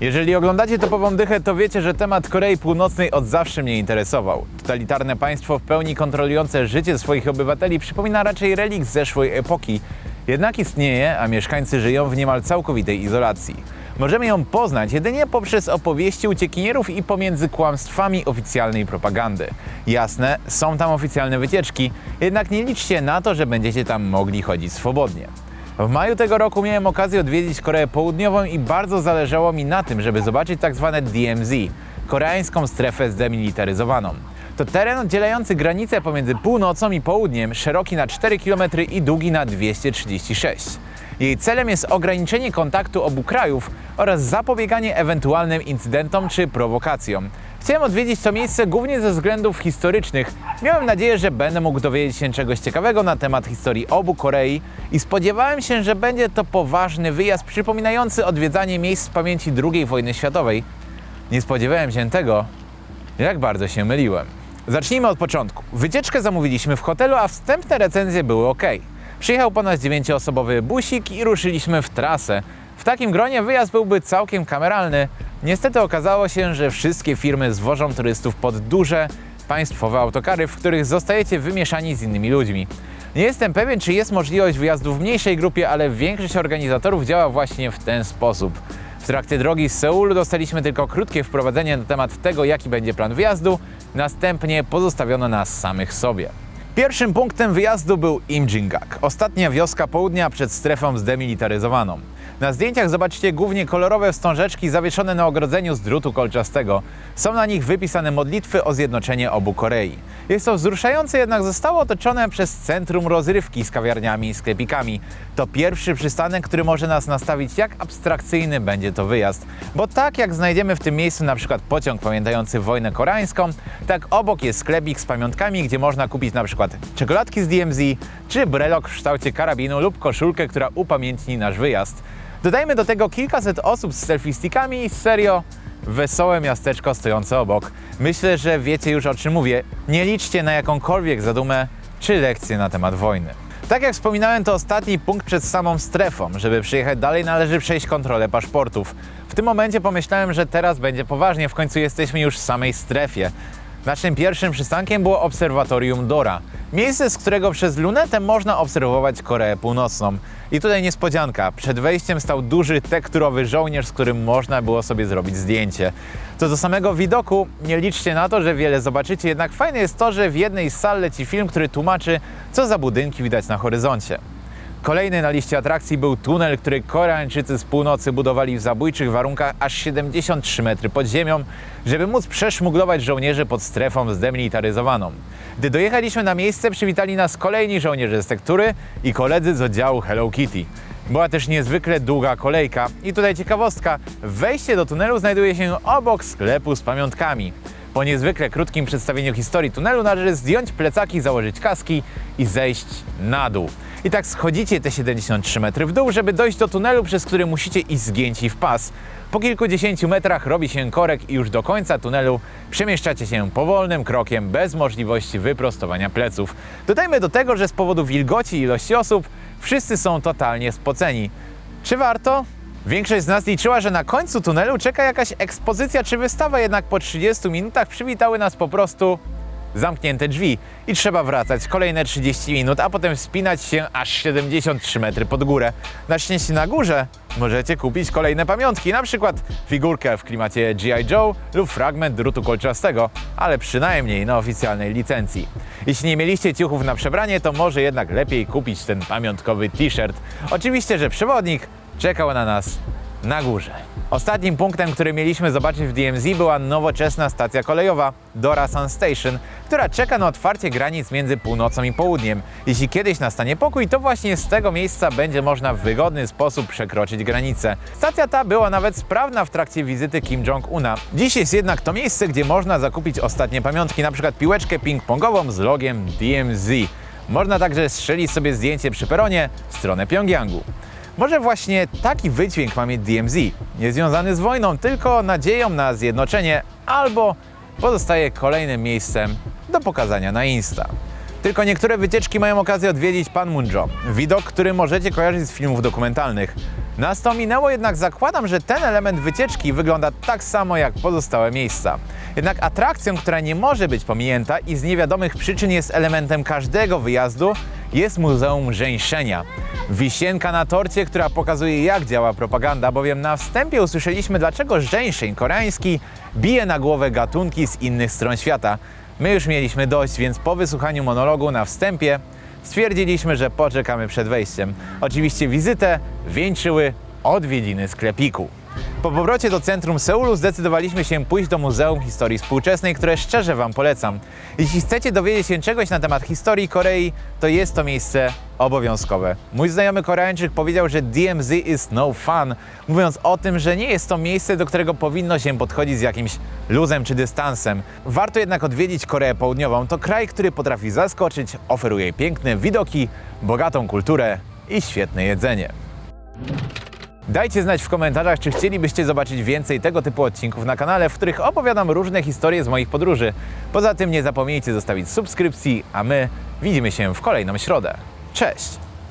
Jeżeli oglądacie topową dychę, to wiecie, że temat Korei Północnej od zawsze mnie interesował. Totalitarne państwo w pełni kontrolujące życie swoich obywateli przypomina raczej relikt zeszłej epoki. Jednak istnieje, a mieszkańcy żyją w niemal całkowitej izolacji. Możemy ją poznać jedynie poprzez opowieści uciekinierów i pomiędzy kłamstwami oficjalnej propagandy. Jasne, są tam oficjalne wycieczki, jednak nie liczcie na to, że będziecie tam mogli chodzić swobodnie. W maju tego roku miałem okazję odwiedzić Koreę Południową i bardzo zależało mi na tym, żeby zobaczyć tak zwane DMZ, koreańską strefę zdemilitaryzowaną. To teren oddzielający granicę pomiędzy północą i południem, szeroki na 4 km i długi na 236. Jej celem jest ograniczenie kontaktu obu krajów oraz zapobieganie ewentualnym incydentom czy prowokacjom. Chciałem odwiedzić to miejsce głównie ze względów historycznych. Miałem nadzieję, że będę mógł dowiedzieć się czegoś ciekawego na temat historii obu Korei i spodziewałem się, że będzie to poważny wyjazd przypominający odwiedzanie miejsc z pamięci II wojny światowej. Nie spodziewałem się tego, jak bardzo się myliłem. Zacznijmy od początku. Wycieczkę zamówiliśmy w hotelu, a wstępne recenzje były ok. Przyjechał po nas dziewięcioosobowy busik i ruszyliśmy w trasę. W takim gronie wyjazd byłby całkiem kameralny. Niestety okazało się, że wszystkie firmy zwożą turystów pod duże, państwowe autokary, w których zostajecie wymieszani z innymi ludźmi. Nie jestem pewien, czy jest możliwość wyjazdu w mniejszej grupie, ale większość organizatorów działa właśnie w ten sposób. W trakcie drogi z Seulu dostaliśmy tylko krótkie wprowadzenie na temat tego, jaki będzie plan wyjazdu, następnie pozostawiono nas samych sobie. Pierwszym punktem wyjazdu był Imjingak, ostatnia wioska południa przed strefą zdemilitaryzowaną. Na zdjęciach zobaczycie głównie kolorowe wstążeczki zawieszone na ogrodzeniu z drutu kolczastego. Są na nich wypisane modlitwy o zjednoczenie obu Korei. Jest to wzruszające, jednak zostało otoczone przez centrum rozrywki z kawiarniami i sklepikami. To pierwszy przystanek, który może nas nastawić, jak abstrakcyjny będzie to wyjazd. Bo tak jak znajdziemy w tym miejscu na przykład pociąg pamiętający wojnę koreańską, tak obok jest sklepik z pamiątkami, gdzie można kupić na przykład czekoladki z DMZ, czy brelok w kształcie karabinu lub koszulkę, która upamiętni nasz wyjazd. Dodajmy do tego kilkaset osób z selfie-stickami i serio wesołe miasteczko stojące obok. Myślę, że wiecie już o czym mówię. Nie liczcie na jakąkolwiek zadumę czy lekcję na temat wojny. Tak jak wspominałem, to ostatni punkt przed samą strefą. Żeby przyjechać dalej, należy przejść kontrolę paszportów. W tym momencie pomyślałem, że teraz będzie poważnie, w końcu jesteśmy już w samej strefie. Naszym pierwszym przystankiem było obserwatorium Dora. Miejsce, z którego przez lunetę można obserwować Koreę Północną. I tutaj niespodzianka. Przed wejściem stał duży tekturowy żołnierz, z którym można było sobie zrobić zdjęcie. Co do samego widoku, nie liczcie na to, że wiele zobaczycie, jednak fajne jest to, że w jednej z sal leci film, który tłumaczy, co za budynki widać na horyzoncie. Kolejny na liście atrakcji był tunel, który Koreańczycy z północy budowali w zabójczych warunkach aż 73 metry pod ziemią, żeby móc przeszmuglować żołnierzy pod strefą zdemilitaryzowaną. Gdy dojechaliśmy na miejsce, przywitali nas kolejni żołnierze z tektury i koledzy z oddziału Hello Kitty. Była też niezwykle długa kolejka i tutaj ciekawostka, wejście do tunelu znajduje się obok sklepu z pamiątkami. Po niezwykle krótkim przedstawieniu historii tunelu należy zdjąć plecaki, założyć kaski i zejść na dół. I tak schodzicie te 73 metry w dół, żeby dojść do tunelu, przez który musicie iść zgięci w pas. Po kilkudziesięciu metrach robi się korek i już do końca tunelu przemieszczacie się powolnym krokiem, bez możliwości wyprostowania pleców. Dodajmy do tego, że z powodu wilgoci i ilości osób wszyscy są totalnie spoceni. Czy warto? Większość z nas liczyła, że na końcu tunelu czeka jakaś ekspozycja czy wystawa, jednak po 30 minutach przywitały nas po prostu zamknięte drzwi i trzeba wracać kolejne 30 minut, a potem wspinać się aż 73 metry pod górę. Na szczęście na górze możecie kupić kolejne pamiątki, na przykład figurkę w klimacie G.I. Joe lub fragment drutu kolczastego, ale przynajmniej na oficjalnej licencji. Jeśli nie mieliście ciuchów na przebranie, to może jednak lepiej kupić ten pamiątkowy t-shirt. Oczywiście, że przewodnik czekał na nas na górze. Ostatnim punktem, który mieliśmy zobaczyć w DMZ była nowoczesna stacja kolejowa Dora Sun Station, która czeka na otwarcie granic między północą i południem. Jeśli kiedyś nastanie pokój, to właśnie z tego miejsca będzie można w wygodny sposób przekroczyć granicę. Stacja ta była nawet sprawna w trakcie wizyty Kim Jong-una. Dziś jest jednak to miejsce, gdzie można zakupić ostatnie pamiątki, np. piłeczkę ping-pongową z logiem DMZ. Można także strzelić sobie zdjęcie przy peronie w stronę Pjongjangu. Może właśnie taki wydźwięk ma mieć DMZ, niezwiązany z wojną, tylko nadzieją na zjednoczenie, albo pozostaje kolejnym miejscem do pokazania na Insta. Tylko niektóre wycieczki mają okazję odwiedzić Panmunjom, widok, który możecie kojarzyć z filmów dokumentalnych. Nas to minęło, jednak zakładam, że ten element wycieczki wygląda tak samo jak pozostałe miejsca. Jednak atrakcją, która nie może być pominięta i z niewiadomych przyczyn jest elementem każdego wyjazdu, jest Muzeum Żeńszenia. Wisienka na torcie, która pokazuje jak działa propaganda, bowiem na wstępie usłyszeliśmy dlaczego żeńszeń koreański bije na głowę gatunki z innych stron świata. My już mieliśmy dość, więc po wysłuchaniu monologu na wstępie stwierdziliśmy, że poczekamy przed wejściem. Oczywiście wizytę wieńczyły odwiedziny sklepiku. Po powrocie do centrum Seulu zdecydowaliśmy się pójść do Muzeum Historii Współczesnej, które szczerze Wam polecam. Jeśli chcecie dowiedzieć się czegoś na temat historii Korei, to jest to miejsce obowiązkowe. Mój znajomy Koreańczyk powiedział, że DMZ is no fun, mówiąc o tym, że nie jest to miejsce, do którego powinno się podchodzić z jakimś luzem czy dystansem. Warto jednak odwiedzić Koreę Południową. To kraj, który potrafi zaskoczyć, oferuje piękne widoki, bogatą kulturę i świetne jedzenie. Dajcie znać w komentarzach, czy chcielibyście zobaczyć więcej tego typu odcinków na kanale, w których opowiadam różne historie z moich podróży. Poza tym nie zapomnijcie zostawić subskrypcji, a my widzimy się w kolejną środę. Cześć!